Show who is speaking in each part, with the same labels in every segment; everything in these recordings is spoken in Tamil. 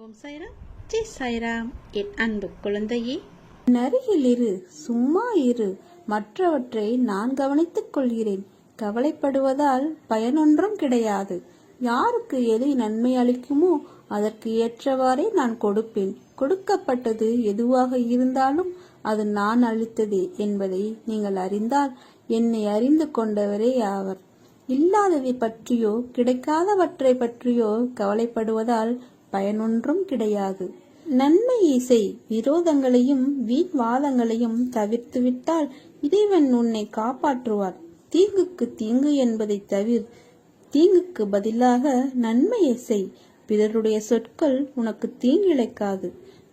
Speaker 1: ஓம் சாய்ராம். ஜெய் சாய்ராம். என் அன்பு குழந்தையே.
Speaker 2: அருகில் இரு சும்மா இரு. மற்றவற்றை நான் கவனித்துக் கொள்கிறேன். கவலைப்படுவதால் பயனொன்றும் கிடையாது. யாருக்கு எது நன்மை அளிக்குமோ அதற்கு ஏற்றவாறே நான் கொடுப்பேன். கொடுக்கப்பட்டது எதுவாக இருந்தாலும் அது நான் அளித்ததே என்பதை நீங்கள் அறிந்தால் என்னை அறிந்து கொண்டவரே ஆவர். இல்லாததை பற்றியோ கிடைக்காதவற்றை பற்றியோ கவலைப்படுவதால் பயனொன்றும் கிடையாது. நன்மையை செய் விரோதங்களையும் வீண் வாதங்களையும் தவிர்த்துவிட்டால் இறைவன் உன்னை காப்பாற்றுவார். தீங்குக்கு தீங்கு என்பதை தவிர தீங்குக்கு பதிலாக நன்மையை செய் பிறருடைய சொற்கள் உனக்கு தீங்கிழைக்காது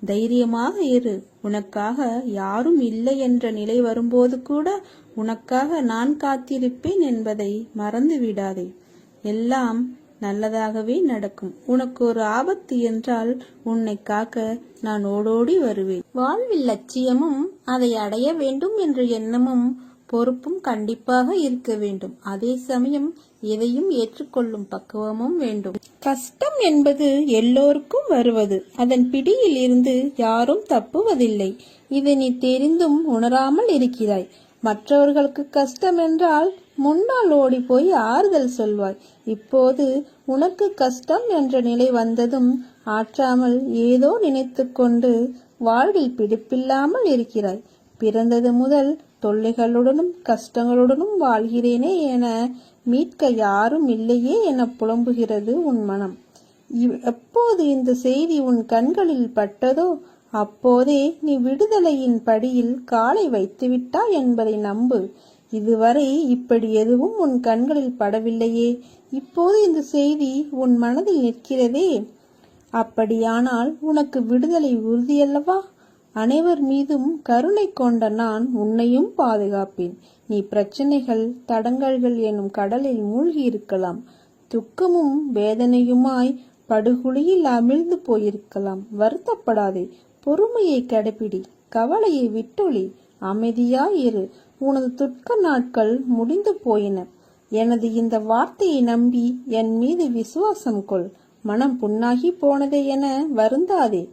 Speaker 2: தைரியமாக இரு உனக்காக யாரும் இல்லை என்ற நிலை வரும்போது கூட உனக்காக நான் காத்திருப்பேன் என்பதை மறந்து விடாதே எல்லாம் நல்லதாகவே நடக்கும். உனக்கு ஒரு ஆபத்து என்றால் உன்னை காக்க நான் ஓடோடி வருவேன். வாழ்வில் லட்சியமும் அதை அடைய வேண்டும் என்ற எண்ணமும் பொறுப்பும் கண்டிப்பாக இருக்க வேண்டும். அதே சமயம் எதையும் ஏற்றுக்கொள்ளும் பக்குவமும் வேண்டும். கஷ்டம் என்பது எல்லோருக்கும் வருவது. அதன் பிடியில் இருந்து யாரும் தப்புவதில்லை. இதை நீ தெரிந்தும் உணராமல் இருக்கிறாய். மற்றவர்களுக்கு கஷ்டம் என்றால் முன்னால் ஓடி போய் ஆறுதல் சொல்வாய். இப்போது உனக்கு கஷ்டம் என்ற நிலை வந்ததும் ஆற்றாமல் ஏதோ நினைத்துக்கொண்டு வாழ்வில் பிடிப்பில்லாமல் இருக்கிறாய். பிறந்தது முதல் தொல்லைகளுடனும் கஷ்டங்களுடனும் வாழ்கிறேனே என மீட்க யாரும் இல்லையே என புலம்புகிறது உன் மனம். இவ்- எப்போது இந்த செய்தி உன் கண்களில் பட்டதோ அப்போதே நீ விடுதலையின் படியில் காலை வைத்துவிட்டாய் என்பதை நம்பு. இதுவரை இப்படி எதுவும் உன் கண்களில் படவில்லையே. இப்போது இந்த செய்தி உன் மனதில் நிற்கிறதே. அப்படியானால் உனக்கு விடுதலை உறுதியல்லவா? அனைவர் மீதும் கருணை கொண்ட நான் உன்னையும் பாதுகாப்பேன். நீ பிரச்சனைகள் தடங்கல்கள் எனும் கடலில் மூழ்கி இருக்கலாம். துக்கமும் வேதனையுமாய் படுகுழியில் அமிழ்ந்து போயிருக்கலாம். வருத்தப்படாதே. பொறுமையை கடைபிடி. கவலையை விட்டொழி. அமைதியாய் இரு. உனது துக்க நாட்கள் முடிந்து போயின. எனது இந்த வார்த்தையை நம்பி என் மீது விசுவாசம் கொள். மனம் புண்ணாகி போனதே என வருந்தாதே.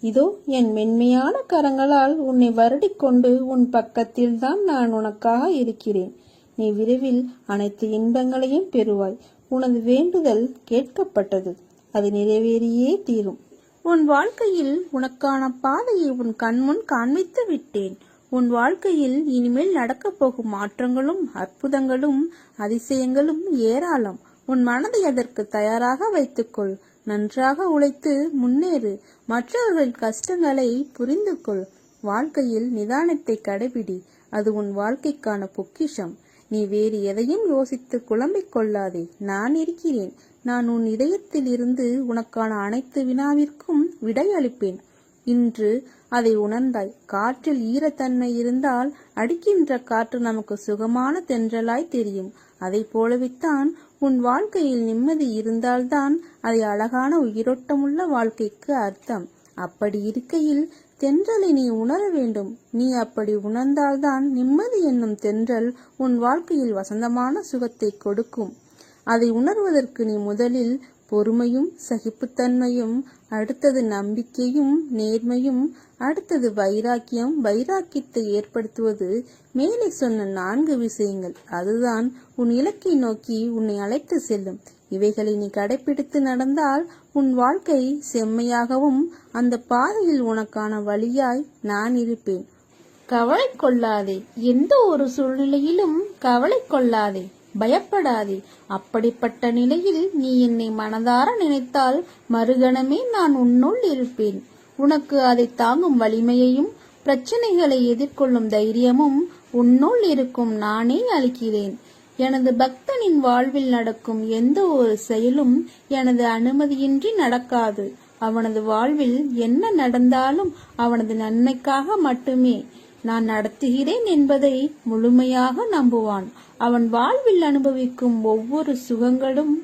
Speaker 2: இதோ என் மென்மையான கரங்களால் உன்னை வருடிக்கொண்டு உன் பக்கத்தில்தான் நான் உனக்காக இருக்கிறேன். நீ விரைவில் அனைத்து இன்பங்களையும் பெறுவாய். உனது வேண்டுதல் கேட்கப்பட்டது. அது நிறைவேறியே தீரும். உன் வாழ்க்கையில் உனக்கான பாதையை உன் கண்முன் காண்பித்து விட்டேன். உன் வாழ்க்கையில் இனிமேல் நடக்கப் போகும் மாற்றங்களும் அற்புதங்களும் அதிசயங்களும் ஏராளம். உன் மனதை அதற்கு தயாராக வைத்துக்கொள். நன்றாக உழைத்து முன்னேறு. மற்றவர்களின் கஷ்டங்களை புரிந்து கொள் வாழ்க்கையில் நிதானத்தை கடைபிடி. அது உன் வாழ்க்கைக்கான பொக்கிஷம். நீ வேறு எதையும் யோசித்து குழம்பிக் கொள்ளாதே. நான் இருக்கிறேன். நான் உன் இதயத்தில் இருந்து உனக்கான அனைத்து வினாவிற்கும் விடையளிப்பேன் இன்று அதை உணர்ந்தாய். காற்றில் ஈரத்தன்மை இருந்தால் அடிக்கின்ற காற்று நமக்கு சுகமான தென்றலாய் தெரியும். அதை போலவித்தான் உன் வாழ்க்கையில் நிம்மதி இருந்தால்தான் அதை அழகான உயிரோட்டமுள்ள வாழ்க்கைக்கு அர்த்தம். அப்படி இருக்கையில் தென்றலை நீ உணர வேண்டும். நீ அப்படி உணர்ந்தால்தான் நிம்மதி என்னும் தென்றல் உன் வாழ்க்கையில் வசந்தமான சுகத்தை கொடுக்கும். அதை உணர்வதற்கு நீ முதலில் பொறுமையும் சகிப்புத்தன்மையும் அடுத்தது நம்பிக்கையும் நேர்மையும் அடுத்தது வைராக்கியம். வைராக்கியத்தை ஏற்படுத்துவது மேலே சொன்ன நான்கு விஷயங்கள். அதுதான் உன் இலக்கை நோக்கி உன்னை அழைத்து செல்லும். இவைகளை நீ கடைபிடித்து நடந்தால் உன் வாழ்க்கை செம்மையாகவும் அந்த பாதையில் உனக்கான வழியாய் நான் இருப்பேன். கவலை கொள்ளாதே. எந்த ஒரு சூழ்நிலையிலும் கவலை கொள்ளாதே. பயப்படாதே. அப்படிப்பட்ட நிலையில் நீ என்னை மனதார நினைத்தால் மறுகணமே நான் உன்னுள் இருப்பேன். உனக்கு அதை தாங்கும் வலிமையையும் பிரச்சனைகளை எதிர்கொள்ளும் தைரியமும் உன்னுள் இருக்கும் நானே அளிக்கிறேன். எனது பக்தனின் வாழ்வில் நடக்கும் எந்த ஒரு செயலும் எனது அனுமதியின்றி நடக்காது. அவனது வாழ்வில் என்ன நடந்தாலும் அவனது நன்மைக்காக மட்டுமே நான் நடத்துகிறேன் என்பதை முழுமையாக நம்புவான். அவன் வாழ்வில் அனுபவிக்கும் ஒவ்வொரு சுகங்களும்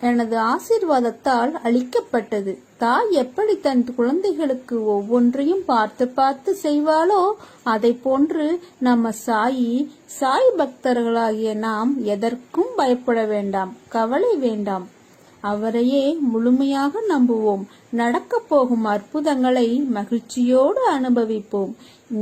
Speaker 2: எனது ஆசீர்வாதத்தால் அளிக்கப்பட்டது. தாய் எப்படி தன் குழந்தைகளுக்கு ஒவ்வொன்றையும் பார்த்து பார்த்து செய்வாளோ அதை போன்று நம்ம சாயி சாய் பக்தர்களாகிய நாம் எதற்கும் பயப்பட வேண்டாம் கவலை வேண்டாம். அவரையே முழுமையாக நம்புவோம். நடக்கப் போகும் அற்புதங்களை மகிழ்ச்சியோடு அனுபவிப்போம்.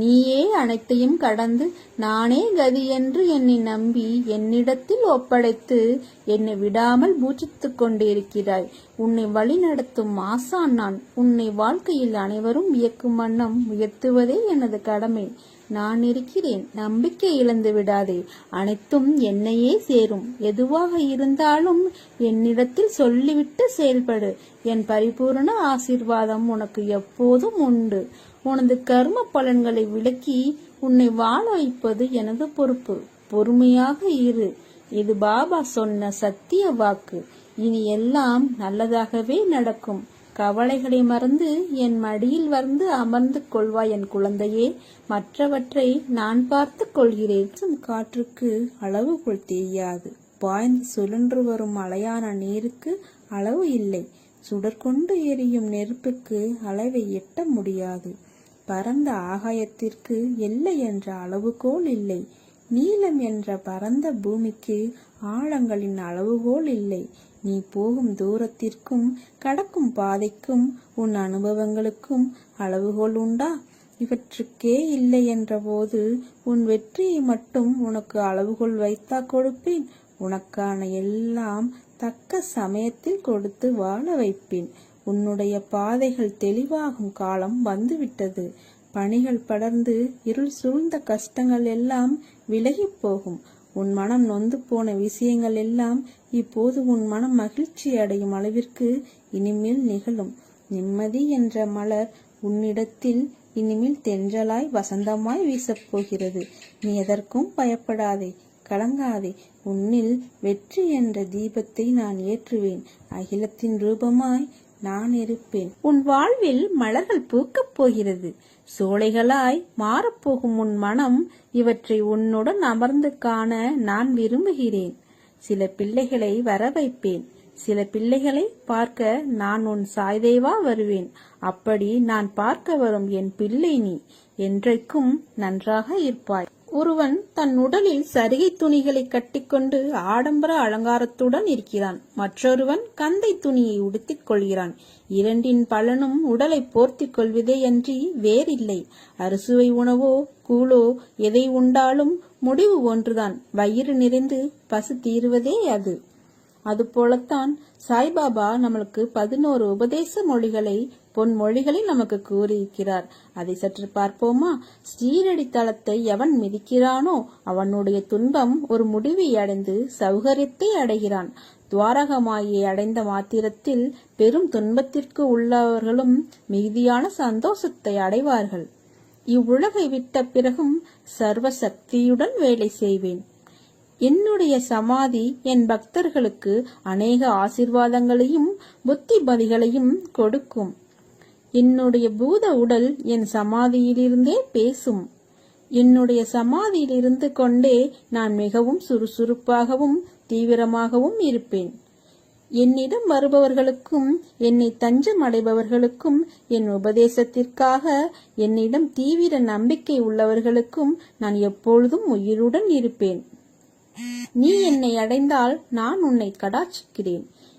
Speaker 2: நீயே அனைத்தையும் கடந்து நானே கதி என்று என்னை நம்பி என்னிடத்தில் ஒப்படைத்து என்னை விடாமல் பூஜித்துக் கொண்டிருக்கிறாய். உன்னை வழிநடத்தும் ஆசான் நான். உன்னை வாழ்க்கையில் அனைவரும் வியக்கும் வண்ணம் உயர்த்துவதே எனது கடமை. நான் இருக்கிறேன். நம்பிக்கை இழந்து விடாதே. அனைத்தும் என்னையே சேரும். எதுவாக இருந்தாலும் என்னிடத்தில் சொல்லிவிட்டு செயல்படு. என் பரிபூரண ஆசீர்வாதம் உனக்கு எப்போதும் உண்டு. உனது கர்ம பலன்களை விளக்கி உன்னை வாழ வைப்பது எனது பொறுப்பு. பொறுமையாக இரு. இது பாபா சொன்ன சத்திய வாக்கு. இனி எல்லாம் நல்லதாகவே நடக்கும். கவலைகளை மறந்து என் மடியில் வந்து அமர்ந்து கொள்வாய் என் குழந்தையே. மற்றவற்றை நான் பார்த்துக் கொள்கிறேன். காற்றுக்கு அளவுகோல் தெரியாது பாய்ந்து சுழன்று வரும் அலையான நீருக்கு அளவு இல்லை. சுடர்கொண்டு எரியும் நெருப்புக்கு அளவை எட்ட முடியாது. பரந்த ஆகாயத்திற்கு எல்லை என்ற அளவுகோல் இல்லை. நீளம் என்ற பரந்த பூமிக்கு ஆழங்களின் அளவுகோல் இல்லை. நீ போகும் தூரத்திற்கும் கடக்கும் பாதைக்கும் உன் அனுபவங்களுக்கும் அளவுகோல் உண்டா? இவற்றுக்கே இல்லை என்றபோது உன் வெற்றியை மட்டும் உனக்கு அளவுகோல் வைத்தா கொடுப்பேன். உனக்கான எல்லாம் தக்க சமயத்தில் கொடுத்து வாழ வைப்பேன். உன்னுடைய பாதைகள் தெளிவாகும் காலம் வந்துவிட்டது. பணிகள் படர்ந்து இருள் சூழ்ந்த கஷ்டங்கள் எல்லாம் விலகிப் போகும். உன் மனம் நொந்து போன விஷயங்கள் எல்லாம் இப்போது உன் மனம் மகிழ்ச்சி அடையும் அளவிற்கு இனிமேல் நிகழும். நிம்மதி என்ற மலர் உன்னிடத்தில் இனிமேல் தென்றலாய் வசந்தமாய் வீசப் போகிறது நீ எதற்கும் பயப்படாதே கலங்காதே. உன்னில் வெற்றி என்ற தீபத்தை நான் ஏற்றுவேன். அகிலத்தின் ரூபமாய் நான் இருப்பேன். உன் வாழ்வில் மலர்கள் பூக்கப் போகிறது. சோலைகளாய் மாறப்போகும் உன் மனம் இவற்றை உன்னுடன் அமர்ந்து காண நான் விரும்புகிறேன். சில பிள்ளைகளை வர வைப்பேன் சில பிள்ளைகளை பார்க்க நான் உன் சாய்தேவா வருவேன். அப்படி நான் பார்க்க வரும் என் பிள்ளை நீ. என்றைக்கும் நன்றாக இருப்பாய். ஒருவன் தன் உடலில் சரிகை துணிகளை கட்டிக்கொண்டு ஆடம்பர அலங்காரத்துடன் இருக்கிறான். மற்றொருவன் கந்தை துணியை உடுத்திக் கொள்கிறான். இரண்டின் பலனும் உடலை போர்த்திக் கொள்வதே அன்றி வேறில்லை. அறுசுவை உணவோ கூழோ எதை உண்டாலும் முடிவு ஒன்றுதான். வயிறு நிறைந்து பசு தீருவதே அது. அதுபோலத்தான் சாய்பாபா நம்மளுக்கு பதினோரு உபதேச மொழிகளை பொன்மொழிகளில் நமக்கு கூறியிருக்கிறார். அதை சற்று பார்ப்போமா? ஸ்ரீரடி எவன் மிதிக்கிறானோ அவனுடைய துன்பம் ஒரு முடிவை அடைந்து சௌகரியத்தை அடைகிறான். துவாரகமாயை அடைந்த மாத்திரத்தில் பெரும் துன்பத்திற்கு உள்ளவர்களும் மிகுதியான சந்தோஷத்தை அடைவார்கள். இவ்வுலகை விட்ட பிறகும் சர்வ சக்தியுடன் வேலை செய்வேன். என்னுடைய சமாதி என் பக்தர்களுக்கு அநேக ஆசிர்வாதங்களையும் புத்திமதிகளையும் கொடுக்கும். என்னுடைய பூத உடல் என் சமாதியிலிருந்தே பேசும். என்னுடைய சமாதியில் இருந்து கொண்டே நான் மிகவும் சுறுசுறுப்பாகவும் தீவிரமாகவும் இருப்பேன். என்னிடம் வருபவர்களுக்கும் என்னை தஞ்சம் அடைபவர்களுக்கும் என் உபதேசத்திற்காக என்னிடம் தீவிர நம்பிக்கை உள்ளவர்களுக்கும் நான் எப்பொழுதும் உயிருடன் இருப்பேன். நீ என்னை அடைந்தால் நான் உன்னை கடாட்சிக்கிறேன்.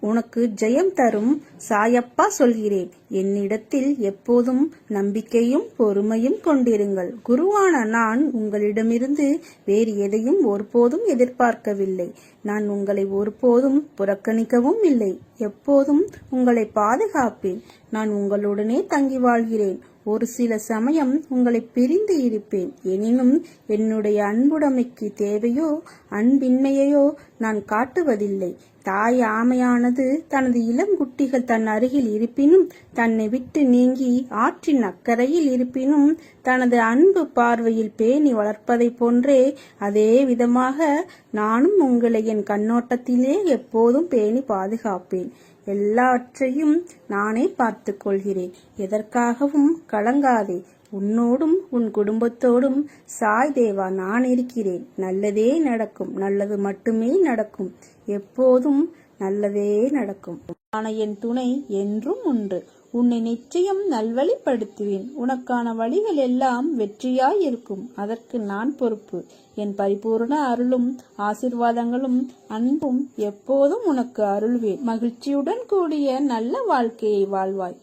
Speaker 2: உனக்கு ஜெயம் தரும் சாயப்பா சொல்கிறேன். என்னிடத்தில் எப்போதும் நம்பிக்கையும் பொறுமையும் கொண்டிருங்கள். குருவான நான் உங்களிடமிருந்து வேறு எதையும் ஒருபோதும் எதிர்பார்க்கவில்லை. நான் உங்களை ஒருபோதும் புறக்கணிக்கவும் இல்லை. எப்போதும் உங்களை பாதுகாப்பேன். நான் உங்களுடனே தங்கி வாழ்கிறேன். ஒரு சில சமயம் உங்களை பிரிந்து இருப்பேன். எனினும் என்னுடைய அன்புடைமைக்கு தேவையோ அன்பின்மையையோ நான் காட்டுவதில்லை. தாய் ஆமையானது தனது இளம் குட்டிகள் தன் அருகில் இருப்பினும் தன்னை விட்டு நீங்கி ஆற்றின் அக்கறையில் இருப்பினும் தனது அன்பு பார்வையில் பேணி வளர்ப்பதைப் போன்றே அதே விதமாக நானும் உங்களை என் கண்ணோட்டத்திலே எப்போதும் பேணி பாதுகாப்பேன். எல்லாவற்றையும் நானே பார்த்து கொள்கிறேன் எதற்காகவும் கலங்காதே. உன்னோடும் உன் குடும்பத்தோடும் சாய் தேவா நான் இருக்கிறேன். நல்லதே நடக்கும். நல்லது மட்டுமே நடக்கும். எப்போதும் நல்லதே நடக்கும். ஆன என் துணை என்றும் உண்டு. உன்னை நிச்சயம் நல்வழிப்படுத்துவேன். உனக்கான வழிகள் எல்லாம் வெற்றியாய் இருக்கும். அதற்கு நான் பொறுப்பு. என் பரிபூரண அருளும் ஆசிர்வாதங்களும் அன்பும் எப்போதும் உனக்கு அருள்வேன். மகிழ்ச்சியுடன் கூடிய நல்ல வாழ்க்கையை வாழ்வாய்.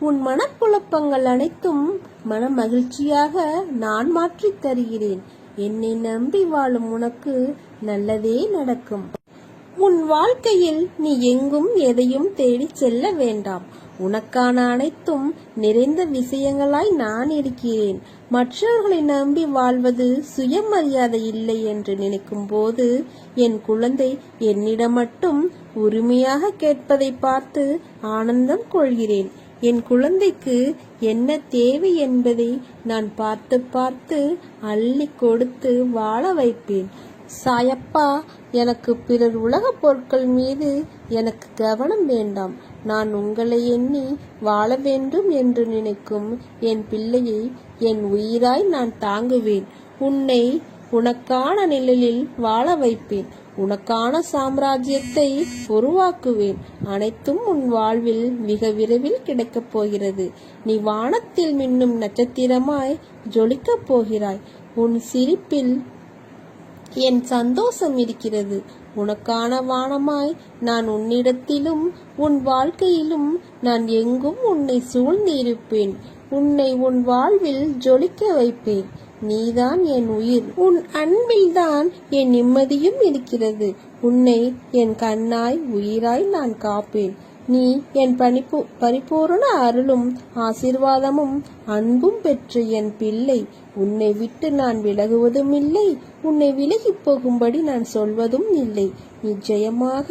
Speaker 2: உன் மனக்குழப்பங்கள் அனைத்தும் மன மகிழ்ச்சியாக நான் மாற்றித் தருகிறேன். என்னை நம்பி வாழும் உனக்கு நல்லதே நடக்கும். உன் வாழ்க்கையில் நீ எங்கும் எதையும் தேடிச் செல்ல வேண்டாம். உனக்கான அனைத்தும் நிறைந்த விஷயங்களாய் நான் இருக்கிறேன். மற்றவர்களை நம்பி வாழ்வது சுயமரியாதை இல்லை என்று நினைக்கும் போது என் குழந்தை என்னிடம் மட்டும் உரிமையாக கேட்பதை பார்த்து ஆனந்தம் கொள்கிறேன். என் குழந்தைக்கு என்ன தேவை என்பதை நான் பார்த்து பார்த்து அள்ளி கொடுத்து வாழ வைப்பேன். சாயப்பா எனக்கு பிறர் உலகப் பொருட்கள் மீது எனக்கு கவனம் வேண்டாம். நான் உங்களை எண்ணி வாழ வேண்டும் என்று நினைக்கும் என் பிள்ளையை என் உயிராய் நான் தாங்குவேன். உன்னை உனக்கான நிழலில் வாழ வைப்பேன். உனக்கான சாம்ராஜ்யத்தை உருவாக்குவேன். அனைத்தும் உன் வாழ்வில் மிக விரைவில் கிடைக்கப் போகிறது. நீ வானத்தில் மின்னும் நட்சத்திரமாய் ஜொலிக்கப் போகிறாய். உன் சிரிப்பில் என் சந்தோஷம் இருக்கிறது. உனக்கான வானமாய் நான் உன்னிடத்திலும் உன் வாழ்க்கையிலும் நான் எங்கும் உன்னை சூழ்ந்து இருப்பேன் உன்னை உன் வாழ்வில் ஜொலிக்க வைப்பேன். நீதான் என் உயிர். உன் அன்பில்தான் என் நிம்மதியும் இருக்கிறது. உன்னை என் கண்ணாய் உயிராய் நான் காப்பேன். நீ என் பணிப்பு பரிபூரண அருளும் ஆசிர்வாதமும் அன்பும் பெற்ற என் பிள்ளை. உன்னை விட்டு நான் விலகுவதும் இல்லை உன்னை விலகி போகும்படி நான் சொல்வதும் இல்லை. நிச்சயமாக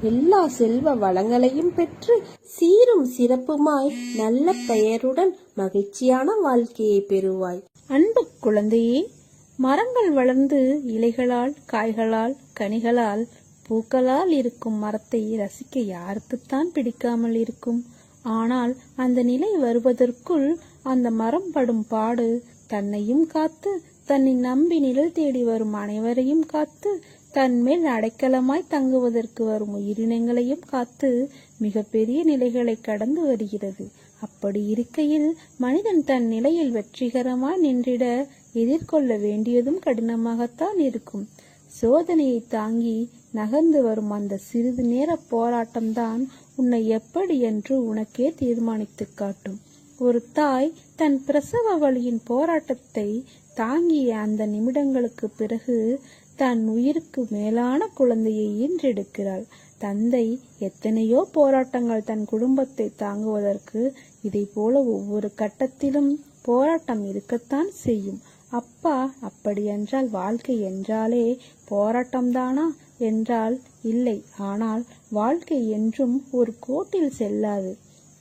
Speaker 2: எல்லா செல்வ வளங்களையும் பெற்று சீரும் சிறப்புமாய் நல்ல பெயருடன் மகிழ்ச்சியான வாழ்க்கையை பெறுவாய்.
Speaker 1: அன்பு குழந்தையே மரங்கள் வளர்ந்து இலைகளால் காய்களால் கனிகளால் பூக்களால் இருக்கும் மரத்தை ரசிக்க யாருக்குத்தான் பிடிக்காமல் இருக்கும்? ஆனால் அந்த நிலை வருவதற்குள் அந்த மரம் படும் பாடு தன்னையும் காத்து தன்னை நம்பி நிழல் தேடி வரும் அனைவரையும் காத்து தன்மேல் அடைக்கலமாய் தங்குவதற்கு வரும் உயிரினங்களையும் காத்து மிகப்பெரிய நிலைகளை கடந்து வருகிறது. அப்படி இருக்கையில் மனிதன் தன் நிலையில் வெற்றிகரமாய் நின்றிட எதிர்கொள்ள வேண்டியதும் கடினமாகத்தான் இருக்கும். சோதனையை தாங்கி நகர்ந்து வரும் அந்த சிறிது நேர போராட்டம்தான் உன்னை எப்படி என்று உனக்கே தீர்மானித்து காட்டும். ஒரு தாய் தன் பிரசவ வழியின் போராட்டத்தை தாங்கிய அந்த நிமிடங்களுக்கு பிறகு தன் உயிருக்கு மேலான குழந்தையை ஈன்றெடுக்கிறாள். தந்தை எத்தனையோ போராட்டங்கள் தன் குடும்பத்தை தாங்குவதற்கு இதை போல ஒவ்வொரு கட்டத்திலும் போராட்டம் இருக்கத்தான் செய்யும். அப்பா அப்படியென்றால் வாழ்க்கை என்றாலே போராட்டம்தானா? என்றால் இல்லை. ஆனால் வாழ்க்கை என்றும் ஒரு கோட்டில் செல்லாது.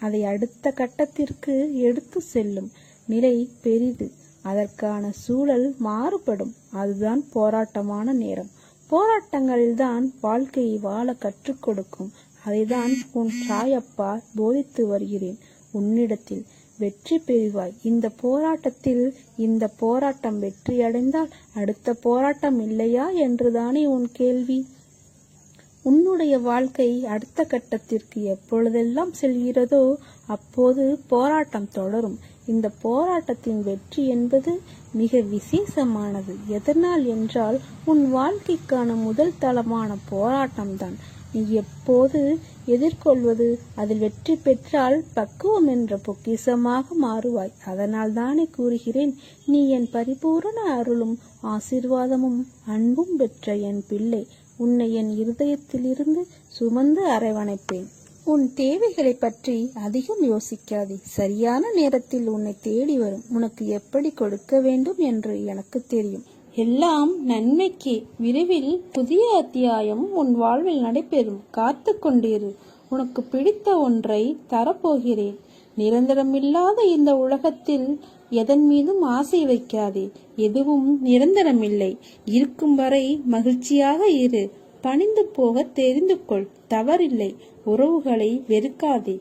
Speaker 1: அதை அடுத்த கட்டத்திற்கு எடுத்து செல்லும் நிலை பெரிது. அதற்கான சூழல் மாறுபடும். அதுதான் போராட்டமான நேரம். போராட்டங்கள்தான் வாழ்க்கையை வாழ கற்றுக் கொடுக்கும். அதைதான் உன் சாயப்பா போதித்து வருகிறேன். உன்னிடத்தில் வெற்றி பெறுவாய். இந்த போராட்டத்தில் இந்த போராட்டம் வெற்றியடைந்தால் அடுத்த போராட்டம் இல்லையா என்றுதானே உன் கேள்வி. உன்னுடைய வாழ்க்கை அடுத்த கட்டத்திற்கு எப்பொழுதெல்லாம் செல்கிறதோ அப்போது போராட்டம் தொடரும். இந்த போராட்டத்தின் வெற்றி என்பது மிக விசேஷமானது. எதனால் என்றால் உன் வாழ்க்கைக்கான முதல் தளமான போராட்டம்தான். நீ எப்போது எதிர்கொள்வது அதில் வெற்றி பெற்றால் பக்குவம் என்ற பொக்கிசமாக மாறுவாய். அதனால் தானே கூறுகிறேன் நீ என் பரிபூரண அருளும் ஆசீர்வாதமும் அன்பும் பெற்ற என் பிள்ளை. உன்னை என் இருதயத்திலிருந்து சுமந்து அரவணைப்பேன்.
Speaker 2: உன் தேவைகளை பற்றி அதிகம் யோசிக்காதே. சரியான நேரத்தில் உன்னை தேடி வரும். உனக்கு எப்படி கொடுக்க வேண்டும் என்று எனக்கு தெரியும். எல்லாம் நன்மைக்கு. விரைவில் புதிய அத்தியாயம் உன் வாழ்வில் நடைபெறும். காத்து கொண்டிரு. உனக்கு பிடித்த ஒன்றை தரப்போகிறேன். நிரந்தரமில்லாத இந்த உலகத்தில் எதன் மீதும் ஆசை வைக்காதே. எதுவும் நிரந்தரமில்லை. இருக்கும் வரை மகிழ்ச்சியாக இரு. பணிந்து போக தெரிந்து கொள் தவறில்லை. உறவுகளை வெறுக்காதே.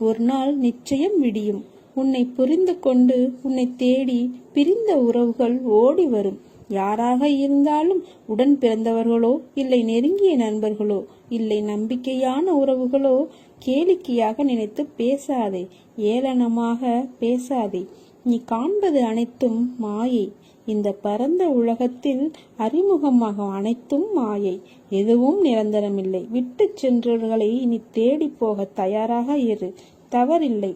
Speaker 2: ஒரு நாள் நிச்சயம் விடியும். உன்னை புரிந்து கொண்டு உன்னை தேடி பிரிந்த உறவுகள் ஓடி வரும். யாராக இருந்தாலும் உடன் பிறந்தவர்களோ இல்லை நெருங்கிய நண்பர்களோ இல்லை நம்பிக்கையான உறவுகளோ கேளிக்கையாக நினைத்து பேசாதே. ஏளனமாக பேசாதே. நீ காண்பது அனைத்தும் மாயை. இந்த பரந்த உலகத்தில் அறிமுகமாக அனைத்தும் மாயை. எதுவும் நிரந்தரமில்லை. விட்டு சென்றவர்களை இனி தேடி போக தயாராக இரு. தவறில்லை.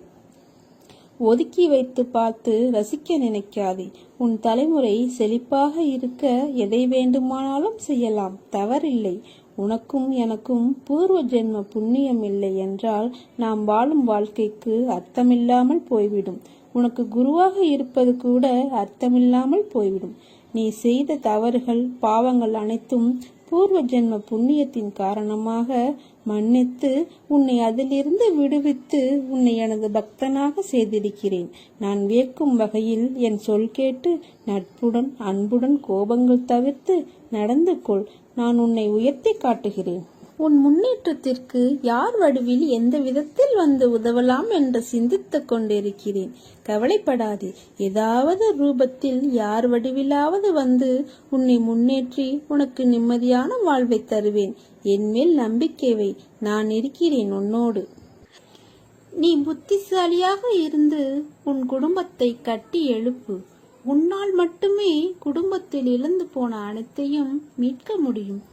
Speaker 2: ஒதுக்கி வைத்து பார்த்து ரசிக்க நினைக்காதே. உன் தலைமுறை செழிப்பாக இருக்க எதை வேண்டுமானாலும் செய்யலாம். தவறில்லை. உனக்கும் எனக்கும் பூர்வ ஜென்ம புண்ணியம் இல்லை என்றால் நாம் வாழும் வாழ்க்கைக்கு அர்த்தமில்லாமல் போய்விடும். உனக்கு குருவாக இருப்பது கூட அர்த்தமில்லாமல் போய்விடும். நீ செய்த தவறுகள் பாவங்கள் அனைத்தும் பூர்வ ஜென்ம புண்ணியத்தின் காரணமாக மன்னித்து உன்னை அதிலிருந்து விடுவித்து உன்னை எனது பக்தனாக செய்திருக்கிறேன். நான் வியக்கும் வகையில் என் சொல் கேட்டு நட்புடன் அன்புடன் கோபங்கள் தவிர்த்து நடந்து கொள். நான் உன்னை உயர்த்தி காட்டுகிறேன். உன் முன்னேற்றத்திற்கு யார் வடிவில் எந்த விதத்தில் வந்து உதவலாம் என்று சிந்தித்துக் கொண்டிருக்கிறேன். கவலைப்படாதே. ஏதாவது ரூபத்தில் யார் வடிவிலாவது வந்து உன்னை முன்னேற்றி உனக்கு நிம்மதியான வாழ்வை தருவேன். என்மேல் நம்பிக்கைவை நான் இருக்கிறேன் உன்னோடு. நீ புத்திசாலியாக இருந்து உன் குடும்பத்தை கட்டி எழுப்பு. உன்னால் மட்டுமே குடும்பத்தில் இழந்து போன அனைத்தையும் மீட்க முடியும்.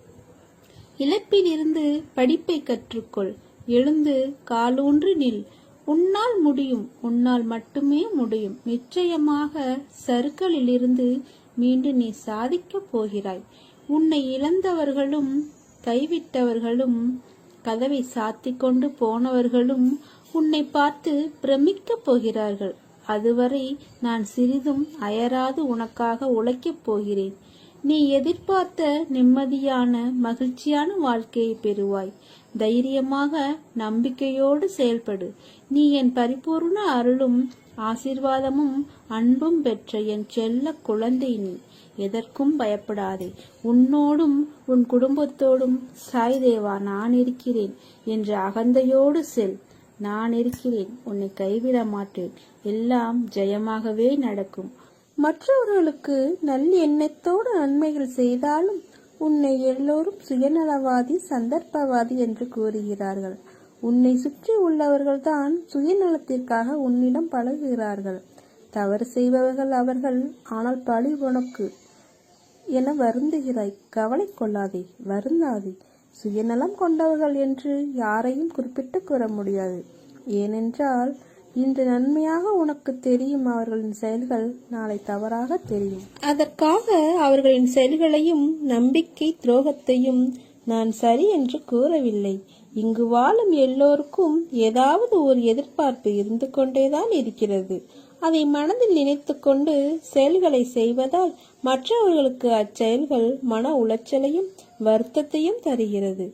Speaker 2: இழப்பிலிருந்து படிப்பை கற்றுக்கொள். எழுந்து காலூன்றி நில். உன்னால் முடியும் உன்னால் மட்டுமே முடியும். நிச்சயமாக சருக்களிலிருந்து மீண்டும் நீ சாதிக்கப் போகிறாய். உன்னை இழந்தவர்களும் கைவிட்டவர்களும் கதவை சாத்திக் கொண்டு போனவர்களும் உன்னை பார்த்து பிரமிக்கப் போகிறார்கள். அதுவரை நான் சிறிதும் அயராது உனக்காக உழைக்கப் போகிறேன். நீ எதிர்பார்த்த நிம்மதியான மகிழ்ச்சியான வாழ்க்கையை பெறுவாய். தைரியமாக நம்பிக்கையோடு செயல்படு. நீ என் பரிபூர்ண அருளும் ஆசீர்வாதமும் அன்பும் பெற்ற என் செல்ல குழந்தை நீ. எதற்கும் பயப்படாதே. உன்னோடும் உன் குடும்பத்தோடும் சாய் தேவா நான் இருக்கிறேன். என்ற அகந்தையோடு செல். நான் இருக்கிறேன். உன்னை கைவிட மாட்டேன். எல்லாம் ஜெயமாகவே நடக்கும். மற்றவர்களுக்கு நல்லெண்ணத்தோடு நன்மைகள் செய்தாலும் உன்னை எல்லோரும் சுயநலவாதி சந்தர்ப்பவாதி என்று கூறுகிறார்கள். உன்னை சுற்றி உள்ளவர்கள்தான் சுயநலத்திற்காக உன்னிடம் பழகுகிறார்கள். தவறு செய்பவர்கள் அவர்கள் ஆனால் பழி உனக்கு என வருந்துகிறாய். கவலை கொள்ளாதே வருந்தாதே. சுயநலம் கொண்டவர்கள் என்று யாரையும் குறிப்பிட்டு கூற முடியாது. ஏனென்றால் இன்று நன்மையாக உனக்கு தெரியும் அவர்களின் செயல்கள் நாளை தவறாக தெரியும். அதற்காக அவர்களின் செயல்களையும் நம்பிக்கை துரோகத்தையும் நான் சரி என்று கூறவில்லை. இங்கு வாழும் எல்லோருக்கும் ஏதாவது ஒரு எதிர்பார்ப்பு இருந்து கொண்டேதான் இருக்கிறது. அதை மனதில் நினைத்து கொண்டு செயல்களை செய்வதால் மற்றவர்களுக்கு அச்செயல்கள் மன உளைச்சலையும் வருத்தத்தையும் தருகிறது.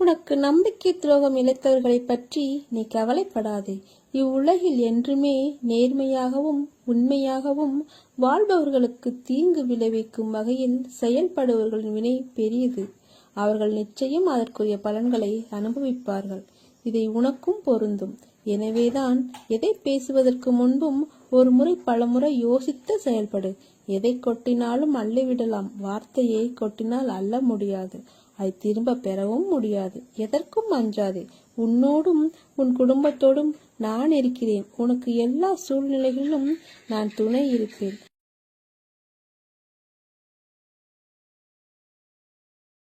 Speaker 2: உனக்கு நம்பிக்கை துரோகம் இழைத்தவர்களை பற்றி நீ கவலைப்படாதே. இவ்வுலகில் என்றுமே நேர்மையாகவும் உண்மையாகவும் வாழ்பவர்களுக்கு தீங்கு விளைவிக்கும் வகையில் செயல்படுபவர்களின் வினை பெரியது. அவர்கள் நிச்சயம் அதற்குரிய பலன்களை அனுபவிப்பார்கள். இதை உனக்கும் பொருந்தும். எனவேதான் எதை பேசுவதற்கு முன்பும் ஒரு முறை பலமுறை யோசித்து செயல்படு. எதை கொட்டினாலும் அள்ளிவிடலாம். வார்த்தையை கொட்டினால் அள்ள முடியாது. அதை திரும்ப பெறவும் முடியாது. எதற்கும் அஞ்சாதே. உன்னோடும் உன் குடும்பத்தோடும் நான் இருக்கிறேன். உனக்கு எல்லா சூழ்நிலைகளிலும் நான் துணை இருப்பேன்.